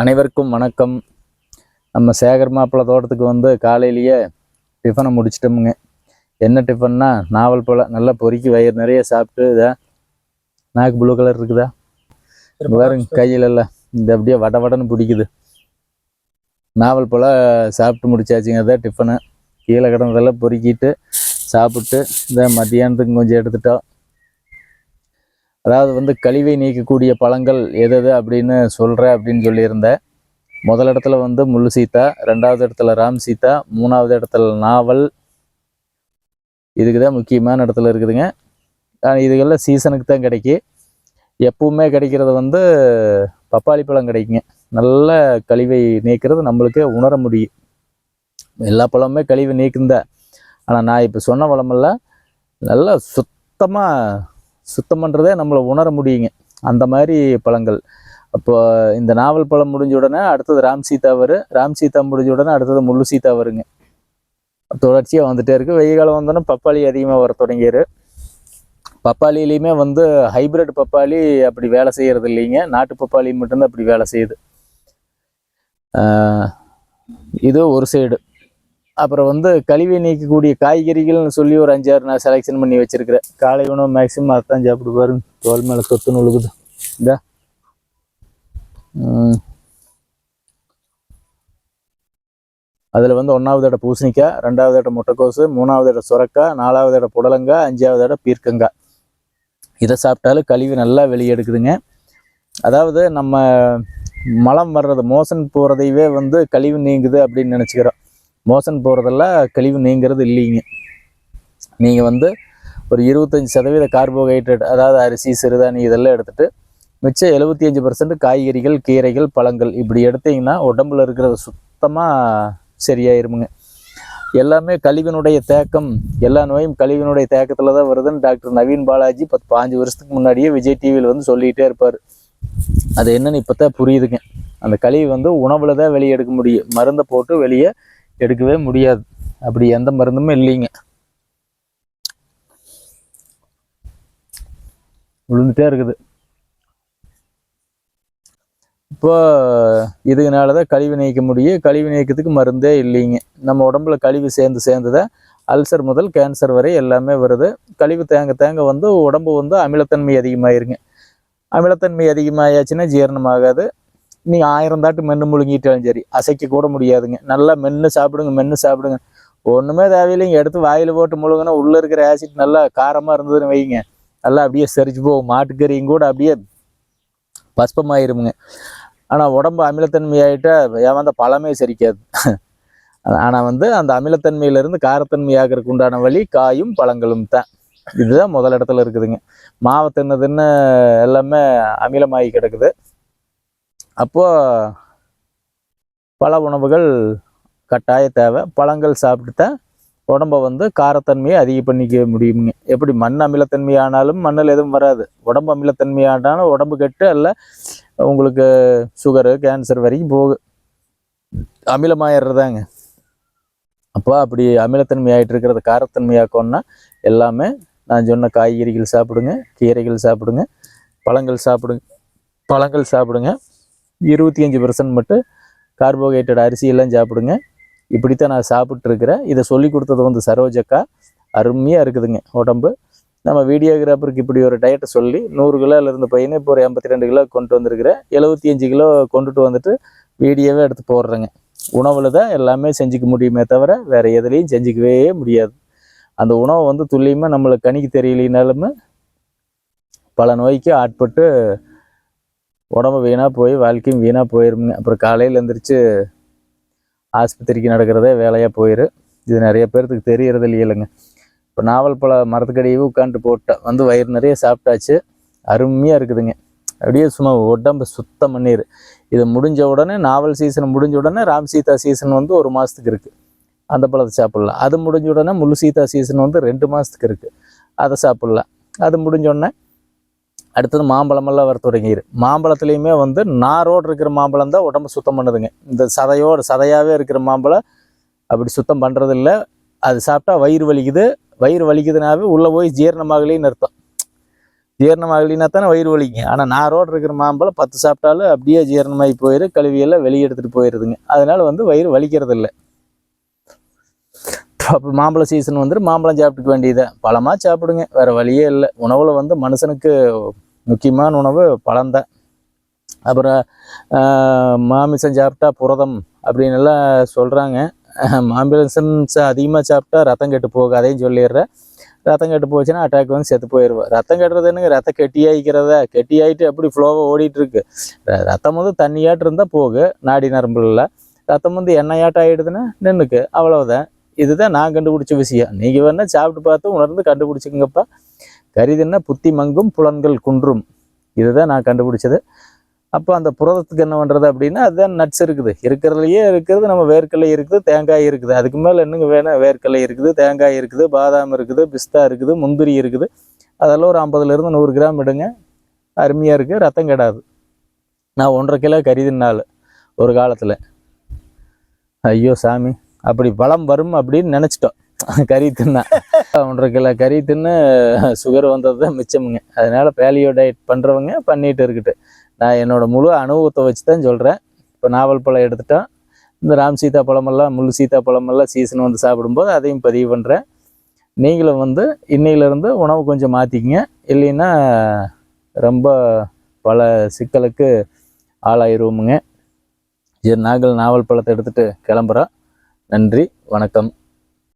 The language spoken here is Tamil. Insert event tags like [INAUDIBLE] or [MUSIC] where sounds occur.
அனைவருக்கும் வணக்கம். நம்ம சேகர் மாப்பிள்ள தோட்டத்துக்கு வந்து காலையிலேயே டிஃபனை முடிச்சிட்டோமுங்க. என்ன டிஃபன்னா நாவல் பழம் நல்லா பொறுக்கி வயிறு நிறைய சாப்பிட்டு இதை நாக்கு ப்ளூ கலர் இருக்குதா? பாருங்க கையில் இல்லை இந்த அப்படியே வட வடன்னு பிடிக்குது. நாவல் பழம் சாப்பிட்டு முடிச்சாச்சுங்க அதான் டிஃபனு கீழே கிடந்ததெல்லாம் பொறுக்கிட்டு சாப்பிட்டு இந்த மத்தியானத்துக்கு கொஞ்சம் எடுத்துட்டோம். அதாவது வந்து கழிவை நீக்கக்கூடிய பழங்கள் எது எது அப்படின்னு சொல்கிறேன் அப்படின்னு சொல்லியிருந்தேன் முதல் இடத்துல வந்து முள்ளு சீத்தா ரெண்டாவது இடத்துல ராம் சீதா மூணாவது இடத்துல நாவல். இதுக்கு தான் முக்கியமான இடத்துல இருக்குதுங்க. ஆனா சீசனுக்கு தான் கிடைக்கி. எப்பவுமே கிடைக்கிறது வந்து பப்பாளி பழம் கிடைக்குங்க. நல்ல கழிவை நீக்கிறது நம்மளுக்கு உணர முடியும். எல்லா பழமுமே கழிவு நீக்குந்த ஆனால் நான் இப்போ சொன்ன பழமெல்லாம் நல்லா சுத்தமாக சுத்தம் பண்ணுறதே நம்மளை உணர முடியுங்க. அந்த மாதிரி பழங்கள். அப்போ இந்த நாவல் பழம் முடிஞ்ச உடனே அடுத்தது ராம் சீதா வரும் ராம் சீதா முடிஞ்ச உடனே அடுத்தது முள்ளு சீதா வருங்க தொடர்ச்சியாக வந்துகிட்டே இருக்குது வெயில் காலம் வந்தோடனே பப்பாளி அதிகமாக வர தொடங்கிடு பப்பாளிலையுமே வந்து ஹைபிரிட் பப்பாளி அப்படி வேலை செய்கிறது இல்லைங்க. நாட்டு பப்பாளி மட்டும்தான் அப்படி வேலை செய்யுது. இது ஒரு சைடு அப்புறம் வந்து கழிவை நீக்கக்கூடிய காய்கறிகள்னு சொல்லி ஒரு அஞ்சாறு நான் செலெக்ஷன் பண்ணி வச்சிருக்கிறேன். காலை உணவு மேக்ஸிமம் அதான் சாப்பிடு பாருங்க தோல் மேலே சொத்துன்னு உழுகுது இந்தா. அதில் வந்து ஒன்றாவது இடம் பூசணிக்காய் ரெண்டாவது இடம் முட்டைக்கோசு மூணாவது இடம் சுரக்காய் நாலாவது இட புடலங்காய் அஞ்சாவது இட பீர்க்கங்காய். இதை சாப்பிட்டாலும் கழிவு நல்லா வெளியே எடுக்குதுங்க. அதாவது நம்ம மலம் வர்றது மோசன் போகிறதையவே வந்து கழிவு நீங்குது அப்படின்னு நினச்சிக்கிறோம். மோசன் போகிறதெல்லாம் கழிவு நீங்கிறது இல்லைங்க. நீங்கள் வந்து ஒரு இருபத்தஞ்சி சதவீத கார்போஹைட்ரேட் அதாவது அரிசி சிறுதானி இதெல்லாம் எடுத்துகிட்டு மிச்சம் எழுபத்தி அஞ்சு பர்சன்ட் காய்கறிகள் கீரைகள் பழங்கள் இப்படி எடுத்தீங்கன்னா உடம்புல இருக்கிறது சுத்தமாக சரியாயிருமுங்க. எல்லாமே கழிவினுடைய தேக்கம் எல்லா நோயும் கழிவினுடைய தேக்கத்தில் தான் வருதுன்னு டாக்டர் நவீன் பாலாஜி பத்து பாஞ்சு வருஷத்துக்கு முன்னாடியே விஜய் டிவியில் வந்து சொல்லிகிட்டே இருப்பார். அது என்னன்னு இப்போ தான் புரியுதுங்க. அந்த கழிவு வந்து உணவில் தான் வெளியே எடுக்க முடியும். மருந்தை போட்டு வெளியே எடுக்கவே முடியாது. அப்படி எந்த மருந்துமே இல்லைங்க. விழுந்துட்டே இருக்குது. இப்போ இதுனால தான் கழிவு நீக்க முடியும் கழிவு நீக்கத்துக்கு மருந்தே இல்லைங்க. நம்ம உடம்புல கழிவு சேர்ந்து சேர்ந்து தான் அல்சர் முதல் கேன்சர் வரை எல்லாமே வருது. கழிவு தேங்க தேங்க வந்து உடம்பு வந்து அமிலத்தன்மை அதிகமாயிருங்க. அமிலத்தன்மை அதிகமாயாச்சுன்னா ஜீரணமாகாது. நீங்கள் ஆயிரம் தாட்டு மென்று முழுங்கிட்டாலும் சரி அசைக்க கூட முடியாதுங்க. நல்லா மென்று சாப்பிடுங்க மென்று சாப்பிடுங்க. ஒன்றுமே தேவையில்லைங்க. எடுத்து வாயில் போட்டு முழுங்கினா உள்ளே இருக்கிற ஆசிட் நல்லா காரமாக இருந்ததுன்னு வைங்க. நல்லா அப்படியே செரிச்சு போகும். மாட்டுக்கறியும் கூட அப்படியே பஸ்பமாயிருமுங்க. ஆனால் உடம்பு அமிலத்தன்மை ஆகிட்டா ஏமாந்த பழமே செரிக்காது. ஆனால் வந்து அந்த அமிலத்தன்மையிலேருந்து காரத்தன்மையாகிறதுக்கு உண்டான வழி காயும் பழங்களும் தான். இதுதான் முதல் இடத்துல இருக்குதுங்க. மாவை தின்னு தின்னு எல்லாமே அமிலமாகி கிடக்குது. அப்போது பல உணவுகள் கட்டாய தேவை. பழங்கள் சாப்பிட்டு தான் உடம்ப வந்து காரத்தன்மையை அதிகம் பண்ணிக்க முடியுங்க எப்படி மண் அமிலத்தன்மை ஆனாலும் மண்ணில் எதுவும் வராது. உடம்பு அமிலத்தன்மை ஆனாலும் உடம்பு கெட்டு அல்ல உங்களுக்கு சுகரு கேன்சர் வரைக்கும் போகும் அமிலமாயிடுறதாங்க. அப்போ அப்படி அமிலத்தன்மை ஆகிட்டு இருக்கிறத காரத்தன்மையாக்கணும்னா எல்லாமே நான் சொன்ன காய்கறிகள் சாப்பிடுங்க கீரைகள் சாப்பிடுங்க பழங்கள் சாப்பிடுங்க பழங்கள் சாப்பிடுங்க. இருபத்தி அஞ்சு பர்சன்ட் மட்டும் கார்போஹைட்ரேட் அரிசியெல்லாம் சாப்பிடுங்க. இப்படித்தான் நான் சாப்பிட்ருக்கிறேன் இதை சொல்லி கொடுத்தது வந்து சரோஜக்கா அருமையாக இருக்குதுங்க உடம்பு. நம்ம வீடியோகிராஃபருக்கு இப்படி ஒரு டயட்டை சொல்லி நூறு கிலோல இருந்த பையனை இப்போ ஒரு எண்பத்தி ரெண்டு கிலோ கொண்டு வந்திருக்கிறேன். எழுபத்தி அஞ்சு கிலோ கொண்டுட்டு வந்துட்டு வீடியோவே எடுத்து போடுறேங்க. உணவில் தான் எல்லாமே செஞ்சுக்க முடியுமே தவிர வேறு எதுலேயும் செஞ்சுக்கவே முடியாது. அந்த உணவை வந்து துல்லியமாக நம்மளுக்கு கணிக்க தெரியலினாலுமே பல நோய்க்கு ஆட்பட்டு உடம்பு வீணாக போய் வாழ்க்கையும் வீணாக போயிருங்க அப்புறம் காலையில் எழுந்திரிச்சு ஆஸ்பத்திரிக்கு நடக்கிறதே வேலையாக போயிரு. இது நிறைய பேர்த்துக்கு தெரியறது இல்லைங்க. இப்போ நாவல் பழ மரத்துக்கடியே உட்காந்துட்டு போட்டேன் வந்து வயிறு நிறைய சாப்பிட்டாச்சு. அருமையாக இருக்குதுங்க. அப்படியே சும்மா உடம்பு சுத்தம் பண்ணிடு இது முடிஞ்ச உடனே நாவல் சீசன் முடிஞ்ச உடனே ராம் சீதா சீசன் வந்து ஒரு மாதத்துக்கு இருக்குது அந்த பழத்தை சாப்பிட்லாம். அது முடிஞ்ச உடனே முழு சீதா சீசன் வந்து ரெண்டு மாதத்துக்கு இருக்குது அதை சாப்பிட்லாம். அது முடிஞ்ச உடனே அடுத்தது மாம்பழமெல்லாம் வர தொடங்கிடு மாம்பழத்துலேயுமே வந்து நாரோடு இருக்கிற மாம்பழம் தான் உடம்பு சுத்தம் பண்ணுதுங்க. இந்த சதையோடு சதையாகவே இருக்கிற மாம்பழம் அப்படி சுத்தம் பண்ணுறதில்ல அது சாப்பிட்டா வயிறு வலிக்குது. வயிறு வலிக்குதுனாவே உள்ளே போய் ஜீரணமாகலேன்னு அர்த்தம் ஜீரணமாகலினா தானே வயிறு வலிக்குங்க. ஆனால் நான் இருக்கிற மாம்பழம் பத்து சாப்பிட்டாலும் அப்படியே ஜீரணமாகி போயிடும் கழுவியெல்லாம் வெளியே எடுத்துகிட்டு போயிடுதுங்க அதனால வந்து வயிறு வலிக்கிறதில்ல. அப்போ மாம்பழ சீசன் வந்துட்டு மாம்பழம் சாப்பிட்டுக்க வேண்டியது பழமாக சாப்பிடுங்க. வேறு வழியே இல்லை. உணவில் வந்து மனுஷனுக்கு முக்கியமான உணவு பழந்த அப்புறம் மாமிசம் சாப்பிட்டா புரதம் அப்படின்னு எல்லாம் சொல்கிறாங்க மாம்பழம் அதிகமாக சாப்பிட்டா ரத்தம் கெட்டு போகும் அதையும் சொல்லிடுறேன். ரத்தம் கெட்டு போச்சுன்னா அட்டாக் வந்து செத்து போயிடுவேன். ரத்தம் கெட்டுறது என்னங்க? ரத்தம் கெட்டியாயிக்கிறதா? கெட்டியாயிட்டு அப்படி ஃப்ளோவாக ஓடிட்டு ரத்தம் வந்து தண்ணியாட்டு இருந்தால் போகு நாடி நரம்புல. ரத்தம் வந்து எண்ணெயாட்டம் ஆகிடுதுன்னா நின்றுக்கு அவ்வளவுதான். இதுதான் நான் கண்டுபிடிச்ச விஷயம். நீங்கள் வேணால் சாப்பிட்டு பார்த்து உணர்ந்து கண்டுபிடிச்சிக்கங்கப்பா. கரிதுன்னா புத்தி மங்கும் புலன்கள் குன்றும். இதுதான் நான் கண்டுபிடிச்சது. அப்போ அந்த புரதத்துக்கு என்ன பண்ணுறது அப்படின்னா அதுதான் நட்ஸ் இருக்குது. இருக்கிறதுலையே இருக்கிறது நம்ம வேர்க்கடலை இருக்குது தேங்காய் இருக்குது. அதுக்கு மேலே என்னங்க வேணும் வேர்க்கடலை இருக்குது தேங்காய் இருக்குது பாதாம் இருக்குது பிஸ்தா இருக்குது முந்திரி இருக்குது. அதெல்லாம் ஒரு ஐம்பதுலேருந்து நூறு கிராம் எடுங்க. அருமையாக இருக்குது ரத்தம் கெடாது. நான் ஒன்றரை கிலோ கறி ஒரு காலத்தில். ஐயோ சாமி அப்படி பலம் வரும் அப்படின்னு நினச்சிட்டோம். கறி தின்னா. ஒன்றரை கிலோ கறி தின்னு [LAUGHS] சுகர் வந்தது தான் மிச்சமுங்க. அதனால் பேலியோ டயட் பண்ணுறவங்க பண்ணிட்டு இருக்கட்டு நான் என்னோடய முழு அனுபவத்தை வச்சு தான் சொல்கிறேன் இப்போ நாவல் பழம் எடுத்துட்டோம். இந்த ராம் சீதா பழமெல்லாம் முள் சீதா பழமெல்லாம் சீசன் வந்து சாப்பிடும்போது அதையும் பதிவு பண்ணுறேன் நீங்களும் வந்து இன்னையிலேருந்து உணவு கொஞ்சம் மாற்றிக்கிங்க இல்லைன்னா ரொம்ப பல சிக்கலுக்கு ஆளாயிருவோமுங்க. சரி நாங்கள் நாவல் பழத்தை எடுத்துகிட்டு கிளம்புறோம். நன்றி வணக்கம்.